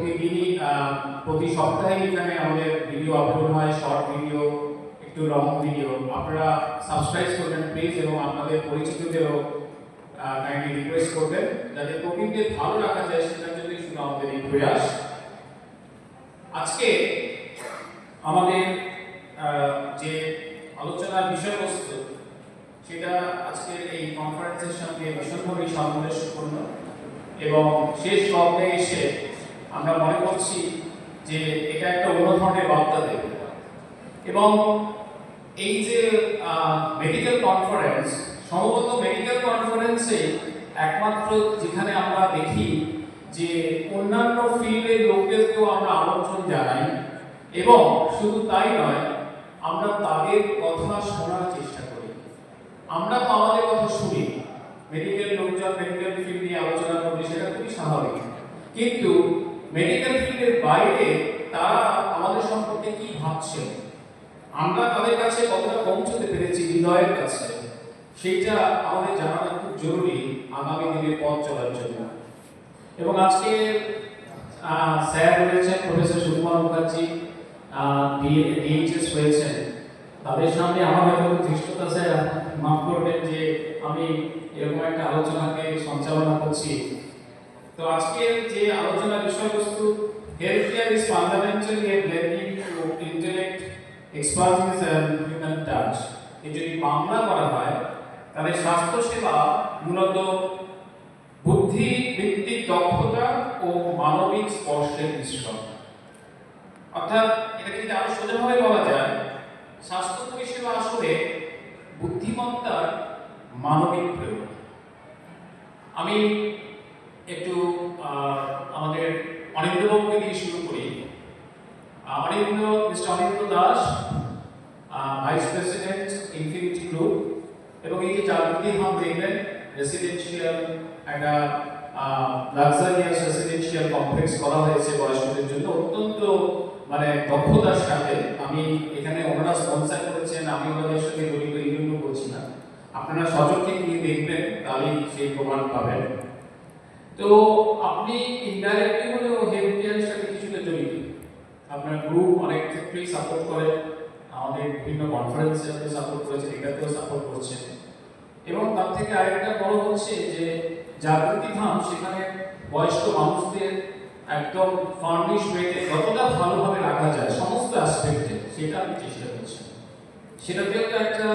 প্রতিদিনই প্রতি সপ্তাহে এখানে আমাদের ভিডিও আপলোড হয় শর্ট ভিডিও একটু লং ভিডিও আপনারা সাবস্ক্রাইব করবেন প্লিজ এবং আপনাদের পরিচিতদেরও কাইন্ডলি রিকোয়েস্ট করবেন যাতে প্রবীণদের ভালো রাখা যায়, সেটার জন্যই শুধু আমাদের এই প্রয়াস। আজকে আমাদের যে আলোচনার বিষয়বস্তু, সেটা আজকের এই কনফারেন্সের সঙ্গে ভীষণভাবে সামঞ্জস্যপূর্ণ এবং শেষ লগ্নে এসে আমরা মনে করছি যে এটা একটা অন্য ধরনের বার্তা দেবে। এবং এই যে মেডিকেল কনফারেন্স সম্ভবত মেডিকেল কনফারেন্সে একমাত্র যেখানে আমরা দেখি যে অন্যান্য ফিল্ডের লোকদেরকেও আমরা আমন্ত্রণ জানাই এবং শুধু তাই নয়, আমরা তাদের কথা শোনার চেষ্টা করি। আমরা তো আমাদের কথা শুনি মেডিকেল লোকজন মেডিকেল ফিল্ড নিয়ে আলোচনা করি, সেটা খুবই স্বাভাবিক। কিন্তু মেডিকেল ফিল্ডের বাইরে তারা আমাদের সম্পর্কে কি ভাবছে আমরা তাদের কাছে কতটা পৌঁছতে পেরেছি হৃদয়ের কাছে, সেইটা আমাদের জানানো খুব জরুরি আগামী দিনের পথ চলার জন্য। এবং আজকে স্যার রয়েছেন প্রফেসর সুকুমার মুখার্জি ডিএইচএস হয়েছেন। তাদের সামনে আমার হয়তো ধৃষ্টতা, স্যার, মাফ করবেন যে আমি এরকম একটা আলোচনাকে সঞ্চালনা করছি। তো আজকে যে আলোচনার বিষয়বস্তু health care is fundamentally a blending to intellect expertise and human touch এই যদি বাংলা করা হয়, তাহলে স্বাস্থ্য সেবা মূলত বুদ্ধি, ভিত্তিক দক্ষতা ও মানবিক স্পর্শের মিশ্রণ। অর্থাৎ এটাকে যদি আরও সোজাভাবে বলা যায়, স্বাস্থ্য পরিষেবা আসলে বুদ্ধিমত্তার মানবিক প্রয়োগ। আমি একটু আহ, আমাদের অনিন্দ্যবাবুকে দিয়ে শুরু করি আহ, Anindya mister Anindya Das vice president infinity group এবং এই যে জাগৃতি হাম দেখবেন রেসিডেন্সিয়াল একটা লাক্সারিয়াস রেসিডেন্সিয়াল কমপ্লেক্স করা হয়েছে বয়স্কদের জন্য অত্যন্ত মানে দক্ষতার সাথে আমি এখানে ওনারা স্পন্সার করেছেন, আমি ওনাদের সঙ্গে জড়িত, এই জন্য বলছি না। আপনারা সচক্ষে গিয়ে দেখবেন, তাহলেই সেই প্রমাণ পাবেন। তো আপনি ইনডাইরেক্টলি হলেও হেলথ কেয়ারের সাথে কিছুটা জড়িত। আপনার গ্রুপ অনেক ক্ষেত্রেই সাপোর্ট করে, আমাদের বিভিন্ন কনফারেন্সে আপনি সাপোর্ট করেছেন, এটাতেও সাপোর্ট করছেন। এবং তার থেকে আরেকটা বড় হচ্ছে যে জাগৃতি ধাম, সেখানে বয়স্ক মানুষদের একদম ফার্নিশ ওয়েতে যতটা ভালোভাবে রাখা যায়, সমস্ত অ্যাসপেক্টে সেটা আমি চেষ্টা করছি। সেটাতেও একটা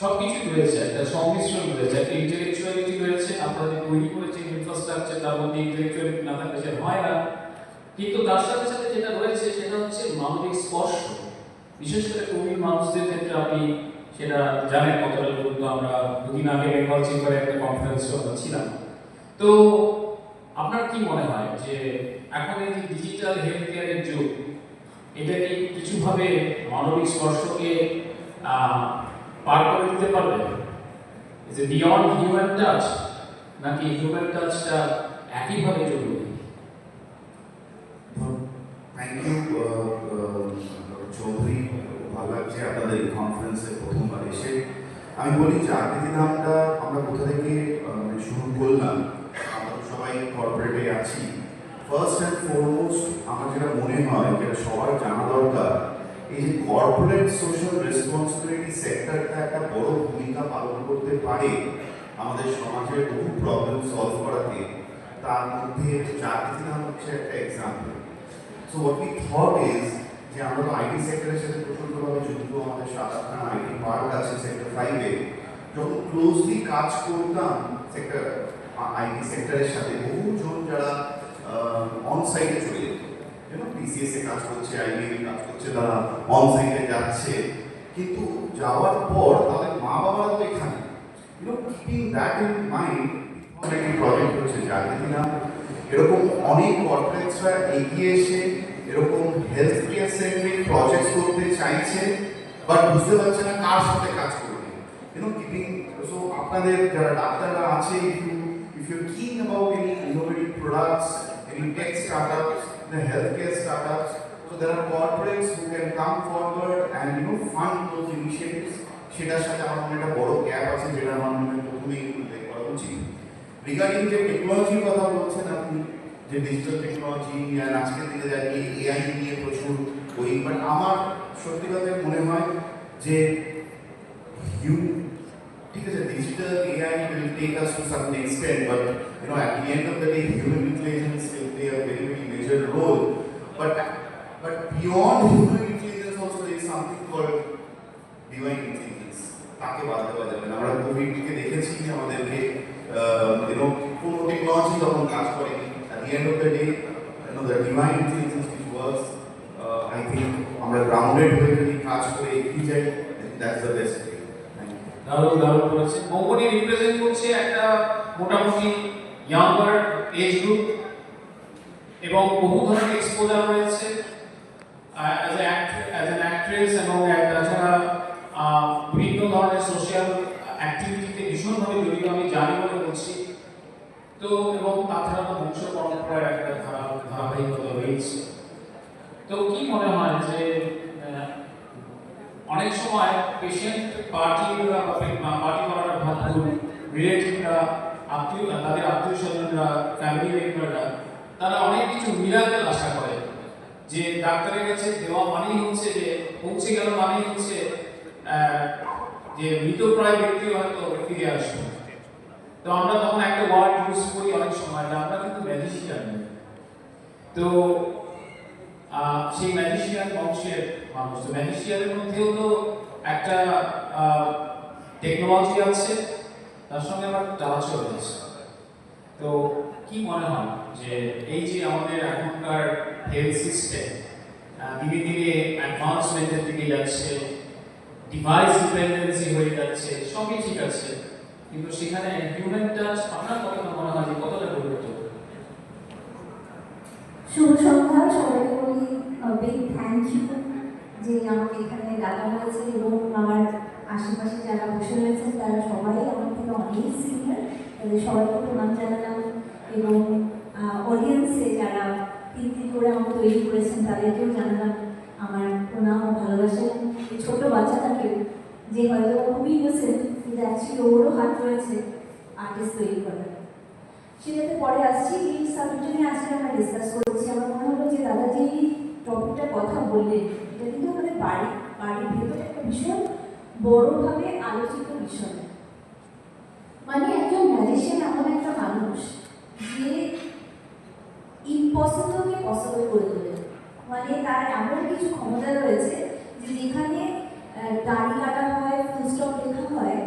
সব কিছু রয়েছে, একটা সংমিশ্রণ রয়েছে, একটা ইন্টেলেকচুয়ালিটি রয়েছে আপনারা যে তৈরি করেছেন ইনফ্রাস্ট্রাকচার তার মধ্যে ইন্টেলেকচুয়ালিটি না থাকলে সেটা হয় না। কিন্তু তার সাথে সাথে যেটা রয়েছে, সেটা হচ্ছে মানবিক স্পর্শ। বিশেষ করে প্রবীণ মানুষদের ক্ষেত্রে আপনি সেটা জানেন, কতটা গুরুত্ব আমরা দুদিন আগে বেঙ্গল চেম্বারে একটা কনফারেন্সে ছিলাম। তো আপনার কি মনে হয় যে এখন এই যে ডিজিটাল হেলথ কেয়ারের যুগ, এটা কি কিছুভাবে মানবিক স্পর্শকে পার করে দিতে পারবে? এ বিয়ন্ড হিউম্যান টাচ নাকি হিউম্যান টাচটা একইভাবে জরুরি? থ্যাংক ইউ ভালো লাগছে আপনাদের প্রথমবার আমি বলি যে আকৃতি নামটা আমরা কোথা থেকে মানে শুরু করলাম আমরা কর্পোরেটে আছি। ফার্স্ট অ্যান্ড ফরমোস্ট আমার যেটা মনে হয়, যেটা সবার জানা দরকার, এই যে কর্পোরেট সোশ্যাল রেসপন্সিবিলিটি সেক্টরটা একটা বড় ভূমিকা পালন করতে পারে আমাদের সমাজের বহু প্রবলেম সলভ করাতে, তার মধ্যে জাগৃতি নাম হচ্ছে একটা example so what we thought is যে আমরা তো আইটি সেক্টরের সাথে প্রচণ্ডভাবে যুক্ত, আমাদের সাত আটখানা আইটি পার্ক আছে সেক্টর ফাইভে যখন ক্লোজলি কাজ করতাম সেক্টর আইটি সেক্টরের সাথে বহুজন যারা অন সাইটে চলে যেত। যেন পিসিএস এ কাজ করছে আইবিএম কাজ করছে, তারা অন সাইটে যাচ্ছে। কিন্তু যাওয়ার পর তাদের মা বাবারা তো এখানে। You keeping that in mind একটি প্রজেক্ট হচ্ছে জাগৃতি নাম এরকম অনেক কর্পোরেটসরা এগিয়ে এসে এরকম হেলথ কেয়ার সেন্ট্রিক প্রজেক্ট করতে চাইছে বাট বুঝতে পারছে না কার সাথে কাজ করবে। ইউনো কিপিং সো আপনাদের যারা ডাক্তাররা আছে if you king about any innovative products any tech startups the healthcare startups, so there are corporates who can come forward and, you know, fund those initiatives. সেটার সাথে আমার মনে একটা বড় গ্যাপ আছে, যেটা আমার মনে প্রথমেই উল্লেখ করা উচিত। রিগার্ডিং যে টেকনোলজির কথা বলছেন আপনি, যে ডিজিটাল টেকনোলজি আর আজকের দিনে দাঁড়িয়ে এআই নিয়ে প্রচুর বই বাট আমার সত্যি কথা মনে হয় যে হিউ ঠিক আছে digital AI will take us to some extent but you know at the end of the day human intelligence will play a very very major role but but beyond human intelligence also there is something called divine intelligence তাকে বাদ দেওয়া যাবে না আমরা কোভিডকে দেখেছি যে আমাদেরকে YONO কোনো টেকনোলজি তখন কাজ করেনি at the end of the day you know the divine intelligence which works uh, I think আমরা গ্রাউন্ডেড হয়ে যদি কাজ করে এগিয়ে যাই that's the best way Thank you. দারুণ দারুণ করেছে। কোম্পানি রিপ্রেজেন্ট করছে একটা মোটামুটি ইয়াঙ্গার এজ গ্রুপ এবং বহু ধরনের এক্সপোজার রয়েছে। অ্যাজ অ্যাজ অ্যান অ্যাক্ট্রেস এবং তাছাড়া বিভিন্ন ধরনের সোশ্যাল অ্যাক্টিভিটিতে ভীষণভাবে জড়িত আমি জানি বলে বলছি, তো এবং তাছাড়া তো বংশ পরম্পরার একটা ধারা, ধারাবাহিকতা রয়েছে। তো কি মনে হয় যে অনেক সময় পেশেন্ট পার্টিরা পার্টি করার ভাবুন রিলেটিভরা আত্মীয়, তাদের আত্মীয় স্বজনরা ফ্যামিলি মেম্বাররা তারা অনেক কিছু মিরাকেল আশা করে, যে ডাক্তারের কাছে দেওয়া মানেই হচ্ছে যে পৌঁছে গেল মানেই হচ্ছে যে মৃতপ্রায় ব্যক্তি হয়তো ফিরে আসবে। তো আমরা তখন একটা ওয়ার্ড ইউজ করি অনেক সময়, যে আমরা কিন্তু ম্যাজিশিয়ান তো সেই ম্যাজিশিয়ান বংশের মানুষ। তো ম্যাজিশিয়ানের মধ্যেও তো একটা টেকনোলজি আছে, তার সঙ্গে আবার চালাচল আছে তো কি মনে হয় যে এই যে আমাদের এখনকার হেলথ সিস্টেম ধীরে ধীরে অ্যাডভান্সমেন্টের দিকে যাচ্ছে ডিভাইস ডিপেন্ডেন্সি হয়ে যাচ্ছে, সবই ঠিক আছে, কিন্তু সেখানে হিউম্যান টাচ আপনার কতটা মনে হয় যে কতটা গুরুত্ব শুভ সন্ধ্যা, সবাইকে বলি বিগ থ্যাংক ইউ যে আমাকে এখানে ডাকা হয়েছে এবং আমার আশেপাশে যারা বসে রয়েছেন, তারা সবাই আমার থেকে অনেক সিনিয়র তাদের সবাইকে প্রণাম জানালাম এবং অডিয়েন্সে যারা তিন তিন করে আমাকে তৈরি করেছেন, তাদেরকেও জানালাম আমার প্রণাম ও ভালোবাসা। এবং এই ছোট বাচ্চাটাকে যে হয়তো খুবই ইনোসেন্ট কিন্তু অ্যাকচুয়ালি ওরও হাত রয়েছে আর্টিস্ট তৈরি করার। সেটাতে পরে আসছি, এই সাবজেক্ট নিয়ে আজকে আমরা ডিসকাস করছি। আমার মনে হলো যে দাদা যে এই টপিকটার কথা বললেন। এটা কিন্তু আমাদের বাড়ি, বাড়ির ভেতরে একটা ভীষণ বড়ভাবে আলোচিত বিষয়। মানে একজন ম্যাজিশিয়ান এমন একটা মানুষ যে ইম্পসিবলকে পসিবল করে তোলে। মানে তার এমন কিছু ক্ষমতা রয়েছে যে যেখানে দাড়ি কাটা হয় ফুল স্টপ লেখা হয়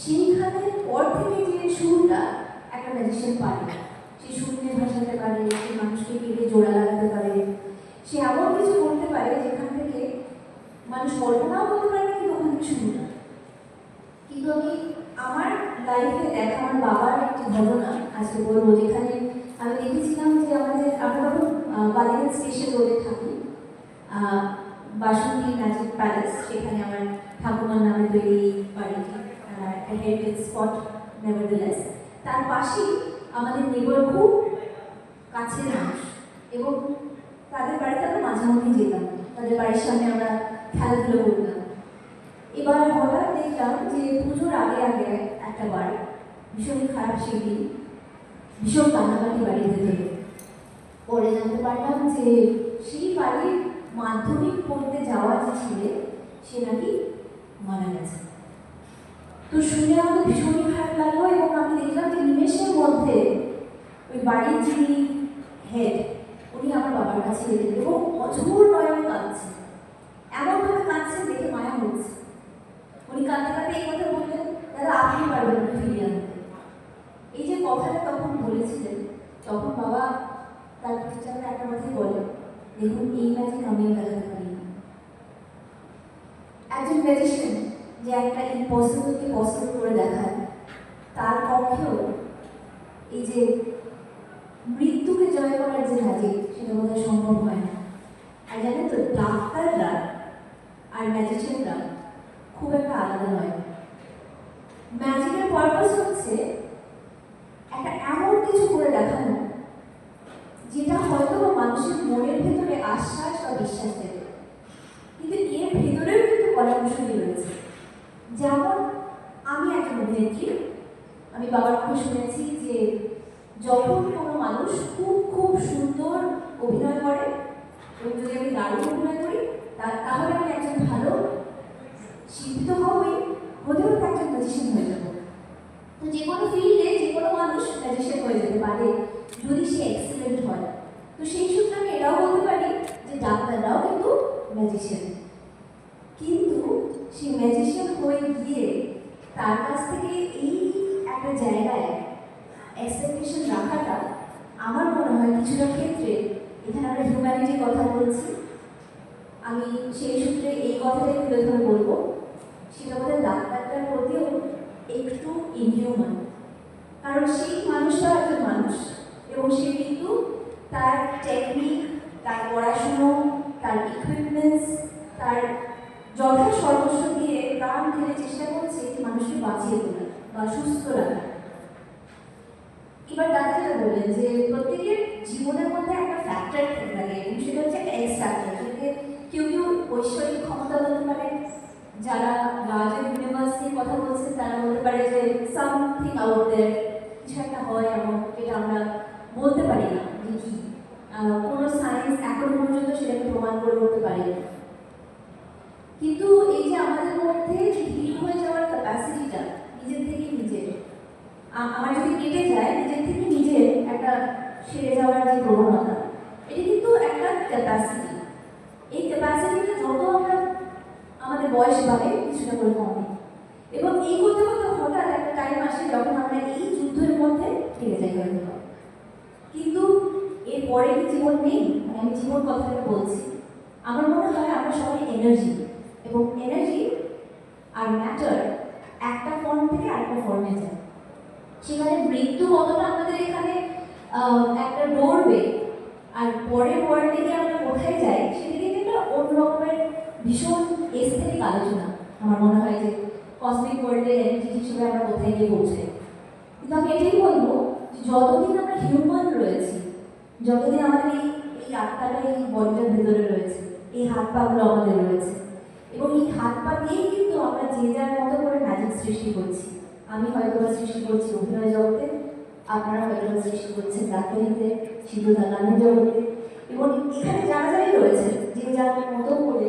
সেইখানের পর থেকে যে সুরটা একটা ম্যাজিশিয়ান পারে সে সুর নিয়ে ভাসাতে পারে, সে মানুষকে কেটে জোড়া লাগাতে পারে। সে এমন কিছু করতে পারে যেখান থেকে মানুষ কল্পনাও করতে পারে না, কিন্তু ওখান থেকে না। কিন্তু আমি আমার লাইফে দেখা আমার বাবার একটি ঘটনা আজকে বলব যেখানে আমি দেখেছিলাম যে আমাদের আমরা তখন বালিগঞ্জ স্টেশন রোডে থাকি। বাসন্তী ম্যাজিক প্যালেস সেখানে আমার ঠাকুমার নামে তৈরি বাড়িটি হেরিটেজ স্পট নেভারদিলেস তার পাশেই আমাদের নেবার খুব কাছের মানুষ এবং তাদের বাড়িতে আমরা মাঝে মধ্যে যেতাম। তাদের বাড়ির সামনে আমরা খেলাধুলো করতাম। এবার হঠাৎ দেখলাম যে পুজোর আগে আগে একটা বাড়ি, ভীষণ খারাপ সেদিন, ভীষণ কান্নাকাটি বাড়ির ভেতরে পরে জানতে পারলাম যে সেই বাড়ির মাধ্যমিক পড়তে যাওয়া যে ছেলে, সে নাকি মারা গেছে। তো শুনে আমাদের ভীষণই খারাপ লাগল এবং আমি দেখলাম যে নিমেষের মধ্যে ওই বাড়ির যিনি হেড উনি আমার বাবার কাছে এলেন এবং অঝোর নয়নে কাঁদছে। এমনভাবে কাঁদছে দেখে মায়া হচ্ছে। উনি কাঁদতে কাঁদতে এই কথা বললেন, দাদা, আপনি পারবেন না ফিরিয়ে আনতে এই যে কথাটা তখন বলেছিলেন, তখন বাবা তার পিছনে একটা কথাই বলে, দেখুন, এই ম্যাজিক আমিও দেখাতে পারি একজন ম্যাজিশিয়ান যে একটা ইম্পসিবলকে পসিবল করে দেখায়, তার পক্ষেও এই যে মৃত্যুকে জয় করার যে ম্যাজিক সেটা বোধহয় সম্ভব হয় না। আর জানেন তো, ডাক্তাররা আর ম্যাজিশিয়ানরা খুব একটা আলাদা নয়। ম্যাজিকের পারপাস হচ্ছে একটা এমন কিছু করে দেখানো, যেটা হয়তো মানুষের মনের ভেতরে আশ্বাস বা বিশ্বাস দেবে। কিন্তু এর ভেতরেও কিন্তু কলাকুশলী রয়েছে। যেমন আমি একটা অভিনেত্রী, আমি বাবার মুখে শুনেছি যে যখন কোনো মানুষ খুব খুব সুন্দর অভিনয় করে, এবং যদি আমি দারুণ অভিনয় করি তাহলে আমি একজন ভালো শিল্পী তো হবই হতেও তো একজন ম্যাজিশিয়ান হয়ে যাব তো যে কোনো ফিল্ডে যে কোনো মানুষ ম্যাজিশিয়ান হয়ে যেতে পারে যদি সে এক্সিলেন্ট হয় তো সেই সূত্রে আমি এটাও বলতে পারি যে ডাক্তাররাও কিন্তু ম্যাজিশিয়ান কিন্তু সেই ম্যাজিশিয়ান হয়ে গিয়ে তার কাছ থেকে এই একটা জায়গায় এক্সপেকটেশন রাখাটা আমার মনে হয় কিছুটা ক্ষেত্রে এখানে আমরা হিউম্যানিটির কথা বলছি আমি সেই সূত্রে এই কথাটাই তুলে ধরে বলব সেটা আমাদের ডাক্তারটার প্রতিও একটু ইনহিউম্যান কারণ সেই মানুষটা একজন মানুষ এবং সে কিন্তু তার টেকনিক তার পড়াশুনো তার ইকুইপমেন্টস তার যথা সর্বস্ব দিয়ে প্রাণ ঢেলে চেষ্টা করছে এই মানুষকে বাঁচিয়ে তোলা বা সুস্থ রাখা এবার ডাক্তাররা বললেন যে প্রত্যেকের জীবনের মধ্যে একটা ফ্যাক্টর থেকে থাকে এবং সেটা হচ্ছে এক্স ফ্যাক্টর যেটাকে কেউ কেউ ঐশ্বরিক ক্ষমতা বলতে পারে যারা লার্জার ইউনিভার্স নিয়ে কথা বলছেন তারা বলতে পারে যে সামথিং আউট দেয়ার কিছু একটা হয় এমন যেটা আমরা বলতে পারি না যে কি আহ, কোনো সায়েন্স এখন পর্যন্ত সেটাকে প্রমাণ করে উঠতে পারে না কিন্তু এই যে আমাদের মধ্যে যে হিল হয়ে যাওয়ার ক্যাপাসিটিটা নিজের থেকে নিজের আ- আমার যদি কেটে যায় নিজের থেকে নিজের একটা সেরে যাওয়ার যে প্রবণতা এটা কিন্তু একটা ক্যাপাসিটি এই ক্যাপাসিটিটা যত আমরা আমাদের বয়স বাড়ে কিছুটা করে কমে এবং এই করতে করতে হঠাৎ একটা টাইম আসে যখন আমরা এই যুদ্ধের মধ্যে ফিরে যাই হয়তো কিন্তু এরপরে কি জীবন নেই মানে আমি জীবন কথাটা বলছি আমার মনে হয় আমরা সবাই এনার্জি এবং এনার্জি আর ম্যাটার একটা ফর্ম থেকে আরেকটা ফর্মে যায় মৃত্যু কতটা আমাদের এখানে একটা ডোরবে আর পরের ওয়ার্ল্ডে গিয়ে আমরা কোথায় যাই সেদিকে কিন্তু অন্য রকমের ভীষণ এস্থেটিক আলোচনা। আমার মনে হয় যে কসমিক ওয়ার্ল্ডের এনার্জি হিসেবে আমরা কোথায় গিয়ে পৌঁছাই। কিন্তু আমি এটাই বলব যে যতদিন আমরা হিউম্যান রয়েছি, যতদিন আমাদের এই এই আত্মাটা এই বডিটার ভেতরে রয়েছে, এই হাত পাগুলো আমাদের রয়েছে, এবং এই হাত পা দিয়েই কিন্তু আমরা যে যার মতো করে ম্যাজিক সৃষ্টি করছি। আমি হয়তো সৃষ্টি করছি অভিনয় জগতে আপনারা হয়তো সৃষ্টি করছেন ডাক্তারিতে শিল্পতা গানের জগতে এবং এখানে যারা যারাই রয়েছে, যে যার মতো করে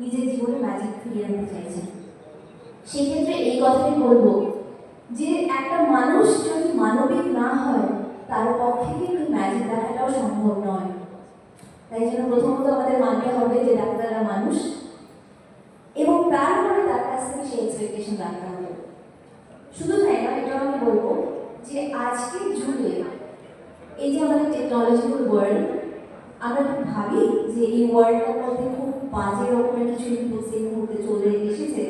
নিজের জীবনে ম্যাজিক ফিরিয়ে আনতে চাইছেন। সেক্ষেত্রে এই কথাই বলব যে একটা মানুষ যদি মানবিক না হয়, তার পক্ষে কিন্তু ম্যাজিক দেখাটাও সম্ভব নয়। তাই জন্য প্রথমত আমাদের মানতে হবে যে ডাক্তাররা মানুষ। এবং তারপরে তার কাছ থেকে সেই এক্সপেকটেশন রাখতে হবে শুধু তাই না এটাও আমি বলব যে আজকের যুগে এই যে আমাদের টেকনোলজিক্যাল ওয়ার্ল্ড আমরা কি ভাবি যে এই ওয়ার্ল্ডটার মধ্যে খুব বাজে রকমের কিছু ইনপুটস এই মুহূর্তে চলে এসেছে,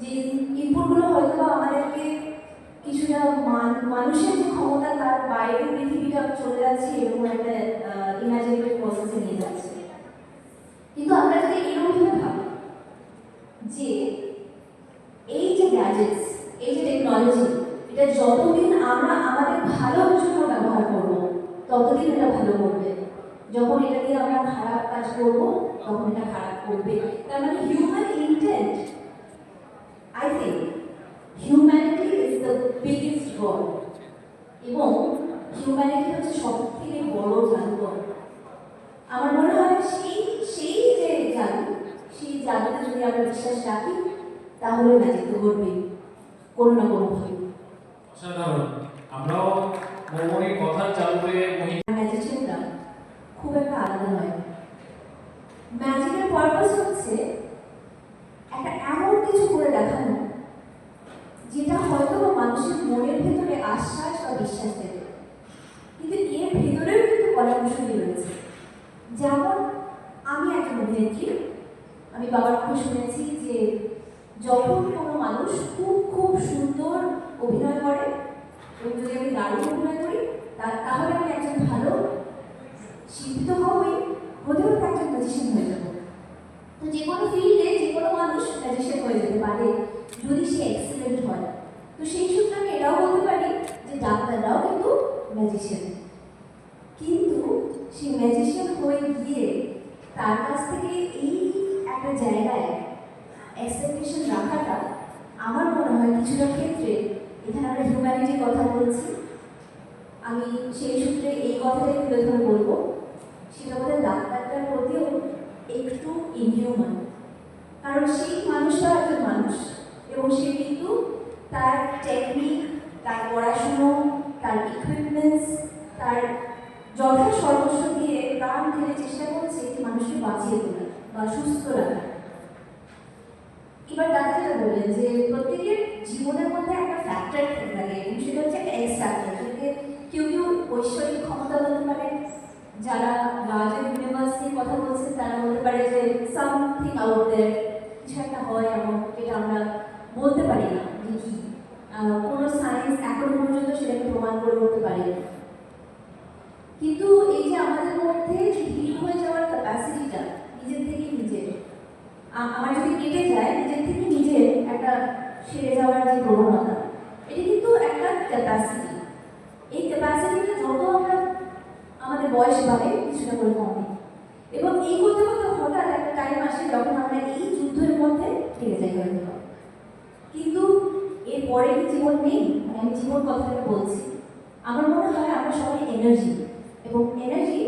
যে ইনপুটগুলো হয়তো আমাদেরকে কিছুটা মান- মানুষের যে ক্ষমতা তার বাইরে পৃথিবীটা চলে যাচ্ছে এরকম একটা ইমাজিনেটিভ প্রসেসে নিয়ে যাচ্ছে কিন্তু আমরা যদি এরকমভাবে ভাবি যে এই যে গ্যাজেটস এই যে টেকনোলজি এটা যতদিন আমরা আমাদের ভালোর জন্য ব্যবহার করব ততদিন এটা ভালো করবে যখন এটা দিয়ে আমরা খারাপ কাজ করব, তখন এটা খারাপ করবে। তার মানে human intent I think humanity is the biggest god এবং হিউম্যানিটি হচ্ছে সব থেকে বড় জাদুকর আমার মনে হয় সেই সেই যে জাদু, সেই জাদুতে যদি আমরা বিশ্বাস রাখি, তাহলে ম্যাজিক তো ঘটবেই কোনো না কোনোভাবে অসাধারণ। আমরাও কথার চালুতে মহি ম্যাজিশিয়ানরা খুব একটা ম্যাজিকের পারপাস হচ্ছে একটা এমন কিছু করে দেখানো, যেটা হয়তো মানুষের মনের ভেতরে আশ্বাস বা বিশ্বাস দেবে। কিন্তু এর ভেতরেও কিন্তু কলাকুশলী রয়েছে। যেমন আমি একটা অভিনেত্রী, আমি বাবার মুখে শুনেছি যে যখন কোনো মানুষ খুব খুব সুন্দর অভিনয় করে, এবং যদি আমি দারুণ অভিনয় করি তাহলে আমি একজন ভালো শিল্পী তো হবই হতেও তো একজন ম্যাজিশিয়ান হয়ে যাব। তো যে কোনো ফিল্ডে যে কোনো মানুষ ম্যাজিশিয়ান হয়ে যেতে পারে, যদি সে এক্সিলেন্ট হয়। তো সেই সূত্রে আমি এটাও বলতে পারি যে ডাক্তাররাও কিন্তু ম্যাজিশিয়ান কিন্তু সেই ম্যাজিশিয়ান হয়ে গিয়ে তার কাছ থেকে এই একটা জায়গায় এক্সপেকটেশন রাখাটা আমার মনে হয় কিছুটা ক্ষেত্রে, এখানে আমরা হিউম্যানিটির কথা বলছি। আমি সেই সূত্রে এই কথাটাই তুলে ধরে বলব। সেটা বলে ডাক্তারটার প্রতিও একটু ইনহিউম্যান কারণ সেই মানুষটা একজন মানুষ, এবং সে কিন্তু তার টেকনিক তার পড়াশুনো, তার ইকুইপমেন্টস তার যথা সর্বস্ব দিয়ে প্রাণ ঢেলে চেষ্টা করছে একটি মানুষকে বাঁচিয়ে তোলা বা সুস্থ রাখা এবার ডাক্তাররা বললেন যে প্রত্যেকের জীবনের মধ্যে একটা ফ্যাক্টর থেকে এবং সেটা হচ্ছে এক্স ফ্যাক্টর কেউ কেউ ঐশ্বরিক ক্ষমতা বলতে পারে যারা লার্জার ইউনিভার্স নিয়ে কথা বলছেন তারা বলতে পারে যে সামথিং আউট দেয়ার কিছু একটা হয় এমন, যেটা আমরা বলতে পারি না, যে কি। কোনো সায়েন্স এখনও পর্যন্ত সেটাকে প্রমাণ করে উঠতে পারে কিন্তু এই যে আমাদের মধ্যে হিল হয়ে যাওয়ার ক্যাপাসিটিটা নিজের থেকে নিজের আমার যদি কেটে যায়, নিজের থেকে নিজের একটা সেরে যাওয়ার যে প্রবণতা এটা কিন্তু একটা ক্যাপাসিটি এই ক্যাপাসিটিটা যত আমরা আমাদের বয়স বাড়ে কিছুটা করে কমে এবং এই করতে করতে হঠাৎ একটা টাইম আসে যখন আমরা এই যুদ্ধের মধ্যে ফিরে যাই হয়তো কিন্তু এরপরে কি জীবন নেই মানে আমি জীবন কথাটা বলছি। আমার মনে হয় আমরা সবাই এনার্জি এবং এনার্জি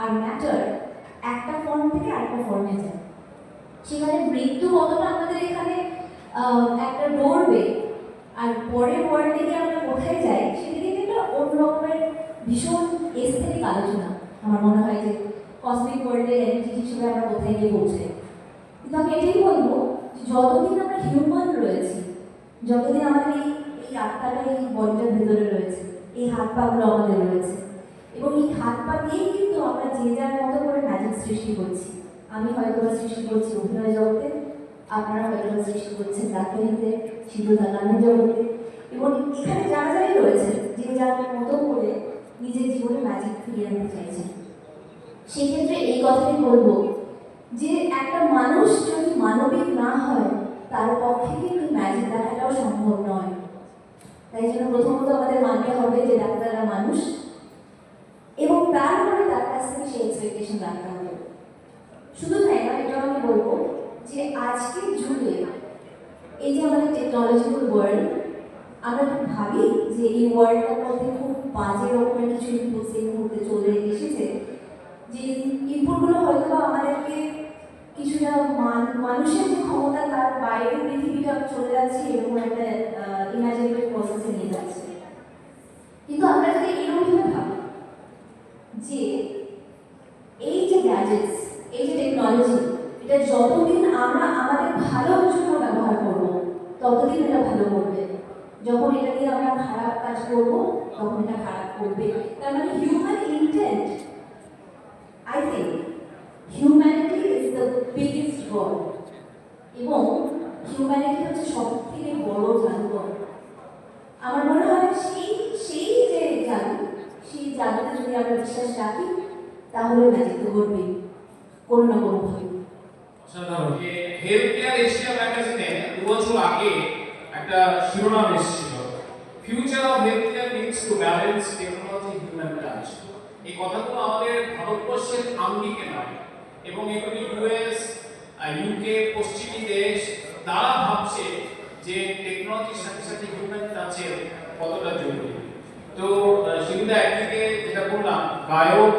আর ম্যাটার একটা ফর্ম থেকে আরেকটা ফর্মে যায়। সেখানে মৃত্যু কতটা আমাদের এখানে একটা ডোরবে আর পরের ওয়ার্ল্ডে গিয়ে আমরা কোথায় যাই সেদিকে কিন্তু অন্য রকমের ভীষণ এস্থেটিক আলোচনা। আমার মনে হয় যে কসমিক ওয়ার্ল্ডের এনার্জি হিসেবে আমরা কোথায় গিয়ে পৌঁছাই। কিন্তু আমি এটাই বলব যতদিন আমরা হিউম্যান রয়েছি, যতদিন আমাদের এই এই আত্মাটা এই বডিটার ভেতরে রয়েছে, এই হাত পাগুলো আমাদের রয়েছে। এবং এই হাত পা দিয়েই কিন্তু আমরা যে যার মতো করে ম্যাজিক সৃষ্টি করছি। আমি হয়তো সৃষ্টি করছি অভিনয় জগতে, আপনারা হয়তো সৃষ্টি করছেন ডাক্তারিতে শিল্পতা গানের জগতে। এবং এখানে যারা যারাই রয়েছে, যে যার মতো করে নিজের জীবনে ম্যাজিক ফিরিয়ে আনতে চাইছেন। সেক্ষেত্রে এই কথাই বলব যে একটা মানুষ যদি মানবিক না হয়, তার পক্ষে কিন্তু ম্যাজিক দেখাটাও সম্ভব নয়। তাই জন্য প্রথমত আমাদের মানতে হবে যে ডাক্তাররা মানুষ। এবং তারপরে তার কাছ থেকে সেই এক্সপেকটেশন রাখতে হবে। শুধু তাই না এটা আমি বলব যে আজকে যুগে এই যে আমাদের টেকনোলজিক্যাল ওয়ার্ল্ড আমরা কি ভাবি যে এই ওয়ার্ল্ডটার মধ্যে খুব বাজে রকমের কিছু ইনপুটস এই মুহূর্তে চলে এসেছে? যে ইনপুটগুলো হয়তো আমাদেরকে কিছুটা মান- মানুষের যে ক্ষমতা তার বাইরে পৃথিবীটা চলে যাচ্ছে এরকম একটা ইমাজিনেটিভ প্রসেসে নিয়ে যাচ্ছে কিন্তু আমরা যদি এরকমভাবে ভাবি যে এই যে গ্যাজেটস এই যে টেকনোলজি এটা যতদিন আমরা আমাদের ভালোর জন্য ব্যবহার করব ততদিন এটা ভালো করবে যখন এটা দিয়ে আমরা খারাপ কাজ করব এটা খারাপ করবে। তার মানে human intent I think humanity is the biggest god এবং হিউম্যানিটি হচ্ছে সব থেকে বড় জাদুঘর আমার মনে হয় সেই সেই যে জাদু, সেই জাদুতে যদি আমরা বিশ্বাস রাখি, তাহলে ম্যাজিক তো ঘটবেই কোনো না কোনো ভাবে। হেলথ কেয়ার এশিয়া ম্যাগাজিনে দু বছর আগে একটা শিরোনাম এসেছিল। Future of health care needs to balance technology human touch এই কথাগুলো আমাদের ভারতবর্ষের আঙ্গিকে নয়, এবং এগুলি ইউএস ইউকে পশ্চিমী দেশ তারা ভাবছে যে টেকনোলজির সাথে সাথে হিউম্যান টাচের কতটা জরুরি। তো শিবুদা, একদিকে যেটা বললাম গায়ক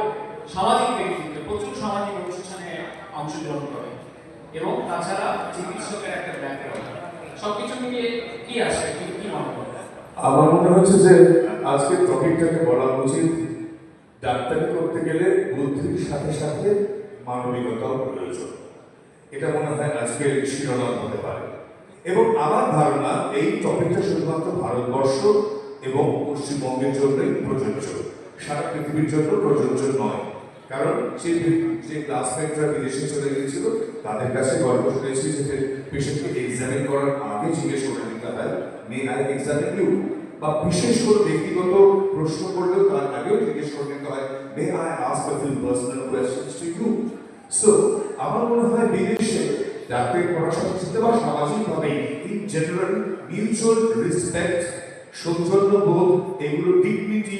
সামাজিক ব্যক্তিত্ব, প্রচুর সামাজিক অনুষ্ঠানে অংশগ্রহণ করে, এবং তাছাড়া চিকিৎসকের একটা ব্যাকগ্রাউন্ড সবকিছু মিলিয়ে কি আসে কি মনে হয়? আমার মনে হচ্ছে যে আজকের টপিকটাকে বলা উচিত, ডাক্তারি করতে গেলে বুদ্ধির সাথে সাথে মানবিকতাও প্রয়োজন। এটা মনে হয় আজকের শিরোনাম হতে পারে। এবং আমার ধারণা এই টপিকটা শুধুমাত্র ভারতবর্ষ এবং পশ্চিমবঙ্গের জন্যই প্রযোজ্য। সারা পৃথিবীর জন্য প্রযোজ্য নয়। কারণ যে যে ক্লাসমেটরা বিদেশে চলে গিয়েছিল, তাদের কাছে গল্প শুনেছি যে পেশেন্টকে এক্সামিন করার আগে জিজ্ঞেস করে নিতে হয় মে আই এক্সামিন ইউ বা বিশেষ করে ব্যক্তিগত প্রশ্ন করলেও তার আগেও জিজ্ঞেস করে নিতে হয় may I ask a personal questions to you so আমার মনে হয় বিদেশে ডাক্তারি পড়াশোনা করতে বা সামাজিকভাবে ইন জেনারেল মিউচুয়াল রেসপেক্ট সৌজন্যবোধ, এগুলো ডিগনিটি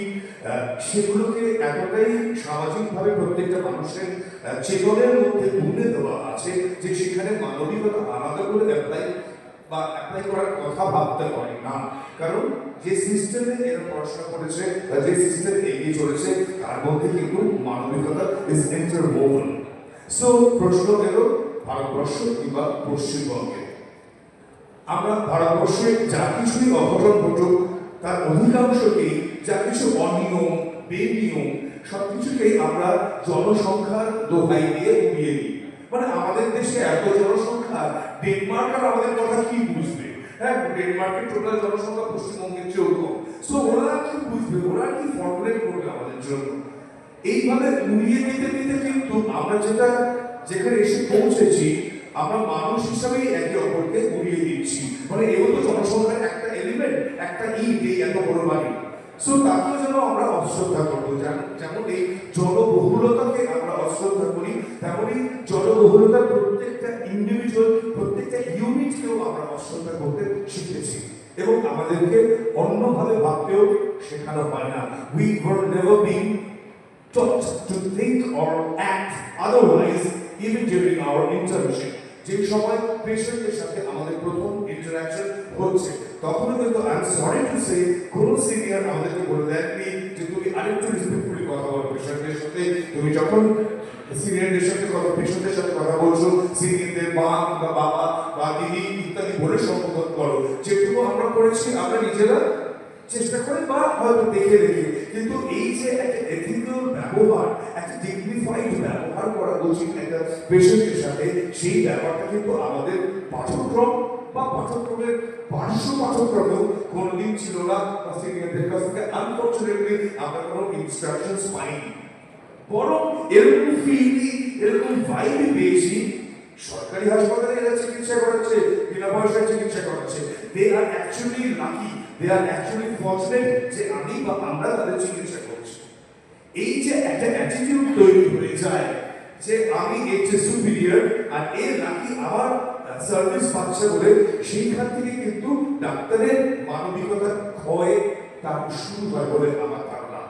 সেগুলোকে এতটাই সামাজিকভাবে প্রত্যেকটা মানুষের চেতনের মধ্যে বুনে দেওয়া আছে যে সেখানে মানবিকতা আলাদা করে অ্যাপ্লাই বা অ্যাপ্লাই করার কথা ভাবতে হয় না। কারণ যে সিস্টেমে এরা পড়াশোনা করেছে বা যে সিস্টেমে এগিয়ে চলেছে, তার মধ্যে কিন্তু মানবিকতা ইজ ইন্টারভোভেন সো প্রশ্ন এলো ভারতবর্ষ কিংবা পশ্চিমবঙ্গে আমরা ভারতবর্ষে যা কিছুই অঘটন ঘটুক, তার অধিকাংশকেই যা কিছু অনিয়ম, বেনিয়ম, সবকিছুকেই আমরা জনসংখ্যার দোহাই দিয়ে উড়িয়ে দিই। মানে আমাদের দেশে এত জনসংখ্যা ডেনমার্ক আর আমাদের কথা কি বুঝবে? হ্যাঁ ডেনমার্কের টোটাল জনসংখ্যা পশ্চিমবঙ্গের চেয়েও কম। সো ওরা কি বুঝবে? ওরা কি ফর্মুলেট করবে আমাদের জন্য? এইভাবে উড়িয়ে দিতে দিতে কিন্তু আমরা যেটা, যেখানে এসে পৌঁছেছি আমরা মানুষ হিসাবেই একে অপরকে উড়িয়ে দিচ্ছি। মানে এও তো জনসংখ্যার একটা এলিমেন্ট একটা ইট এই এত বড় বাড়ি। সো তাকেও যেন আমরা অশ্রদ্ধা করব। যেমন- এই জনবহুলতাকে আমরা অশ্রদ্ধা করি তেমনই জনবহুলতার প্রত্যেকটা ইন্ডিভিজুয়াল প্রত্যেকটা ইউনিটকেও আমরা অশ্রদ্ধা করতে শিখেছি। এবং আমাদেরকে অন্যভাবে ভাবতেও শেখানো হয় না। We were never being taught to think or act otherwise, even during our internship যে সময় পেশেন্টের সাথে আমাদের প্রথম ইন্টারাকশন হচ্ছে তখন কিন্তু I am sorry to say কোন সিনিয়র আমাদেরকে বলে দেননি যে তুমি আরেকটু রেসপেক্টফুলি কথা বলো পেশেন্টের সাথে। তুমি যখন সিনিয়রদের সাথে কথা পেশেন্টের সাথে কথা বলছো সিনিয়রদের মা বা বাবা বা দিদি ইত্যাদি বলে সম্বোধন করো, যেটুকু আমরা করেছি আমরা নিজেরা চেষ্টা করে বা হয়তো দেখে দেখে। কিন্তু এই যে একটা এথিক্যাল ব্যবহার, একটা ডিগনিফাইড ব্যবহার করা উচিত একটা পেশেন্টের সাথে, সেই ব্যাপারটা কিন্তু আমাদের পাঠ্যক্রম বা পাঠ্যক্রমের পার্শ্ব পাঠ্যক্রমেও কোনোদিন ছিল না বা সিনিয়রদের কাছ থেকে আনফর্চুনেটলি আমরা কোনো ইনস্ট্রাকশনস পাইনি। বরং এরকম ফিলি এরকম ভাইবে পেয়েছি, সরকারি হাসপাতালে এরা চিকিৎসা করাচ্ছে, বিনা পয়সায় চিকিৎসা করাচ্ছে। They are actually lucky they are actually fortunate যে আমি বা আমরা তাদের চিকিৎসা করছি। এই যে একটা অ্যাটিটিউড তৈরি হয়ে যায় যে আমি এর যে সুপিরিয়র আর এর নাকি আমার সার্ভিস পাচ্ছে বলে সেইখান থেকে কিন্তু ডাক্তারের মানবিকতার ক্ষয় তার শুরু হয় বলে আমার ধারণা।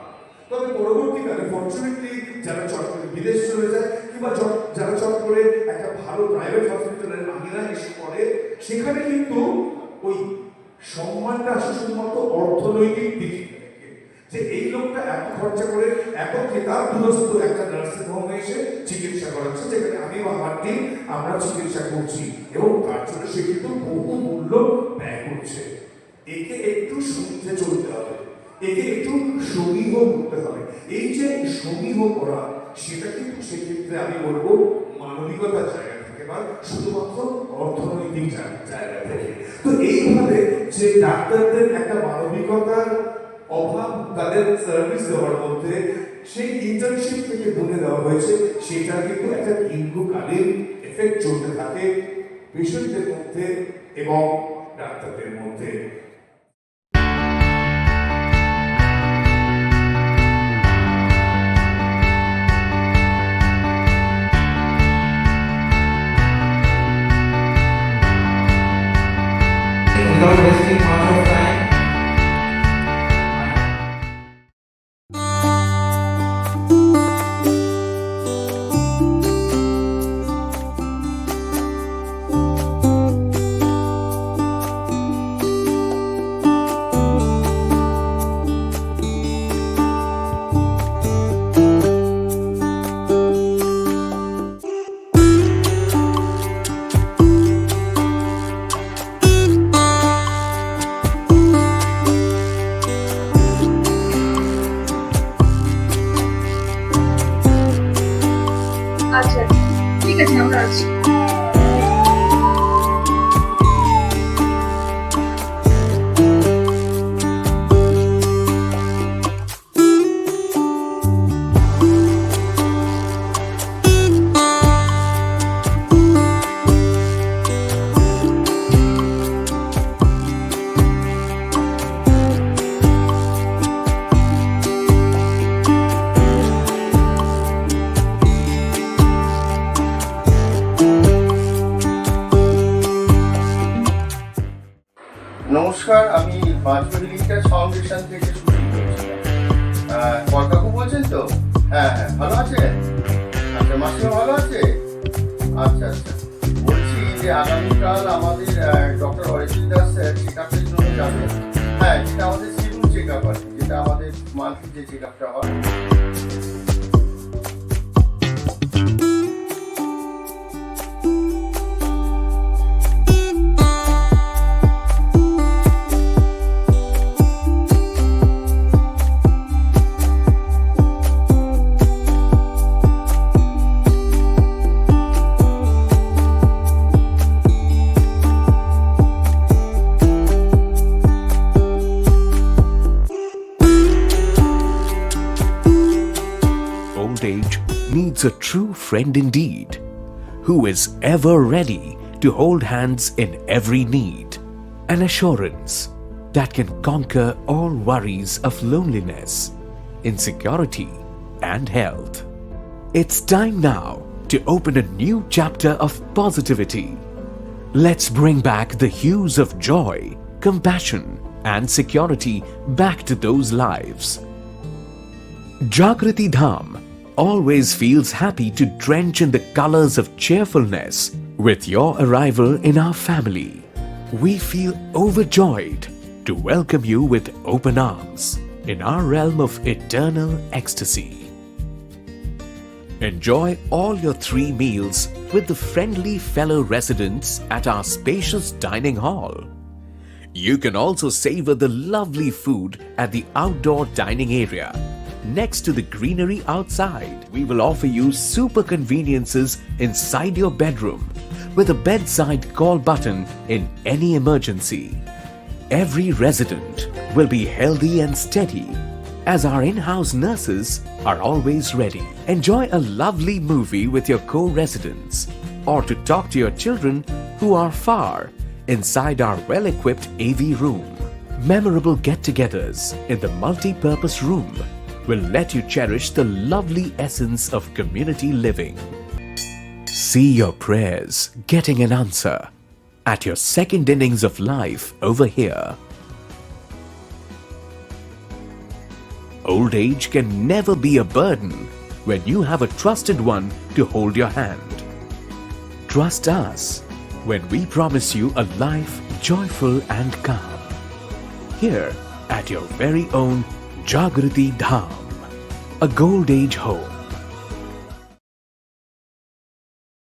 তবে পরবর্তীকালে ফর্চুনেটলি যারা চট করে বিদেশ চলে যায় কিংবা যারা চট করে একটা ভালো প্রাইভেট হসপিটালের আঙিনা এসে পড়ে, সেখানে কিন্তু ওই সম্মানটা শুধুমাত্র অর্থনৈতিক দিক যে এই লোকটা এত খরচা করে, এত কেতাব দুরস্ত একটা নার্সিং হোমে এসে চিকিৎসা করাচ্ছে, যেখানে আমি বা আমার টিম আমরা চিকিৎসা করছি। এবং তার জন্য সে কিন্তু বহু মূল্য ব্যয় করছে। একে একটু শুনতে চলতে হবে। একে একটু সমীহ করতে হবে। এই যে সমীহ করা, সেটা কিন্তু সেক্ষেত্রে আমি বলব মানবিকতার জায়গা। থেকে শুধুমাত্র অর্থনৈতিক জায়গা থেকে। তো এইভাবে যে ডাক্তারদের একটা মানবিকতার অভাব তাদের সার্ভিস দেওয়ার মধ্যে সেই ইন্টার্নশিপ থেকে বলে দেওয়া হয়েছে সেটা কিন্তু একটা দীর্ঘকালীন এফেক্ট চলতে থাকে পেশেন্টদের মধ্যে এবং ডাক্তারদের মধ্যে। ঠিক আচ্ছা আচ্ছা। বলছি যে আগামীকাল আমাদের ডক্টর অরিজিৎ দাস চেক আপের জন্য যাবে হ্যাঁ যেটা আমাদের সিভিল চেক আপ কি, যেটা আমাদের মান্থলি যে চেক আপটা হয়। A true friend indeed, who is ever ready to hold hands in every need. An assurance that can conquer all worries of loneliness, insecurity, and health. It's time now to open a new chapter of positivity. Let's bring back the hues of joy, compassion, and security back to those lives. Jagrati Dham always feels happy to drench in the colors of cheerfulness with your arrival in our family. We feel overjoyed to welcome you with open arms in our realm of eternal ecstasy. Enjoy all your three meals with the friendly fellow residents at our spacious dining hall. You can also savor the lovely food at the outdoor dining area. Next to the greenery outside, we will offer you super conveniences inside your bedroom with a bedside call button in any emergency. Every resident will be healthy and steady as our in house nurses are always ready. Enjoy a lovely movie with your co residents or to talk to your children who are far inside our well equipped AV room. Memorable get togethers in the multi purpose room will let you cherish the lovely essence of community living. See your prayers getting an answer at your second innings of life over here. Old age can never be a burden when you have a trusted one to hold your hand. Trust us when we promise you a life joyful and calm. Here at your very own Jagrati Dham, a gold age home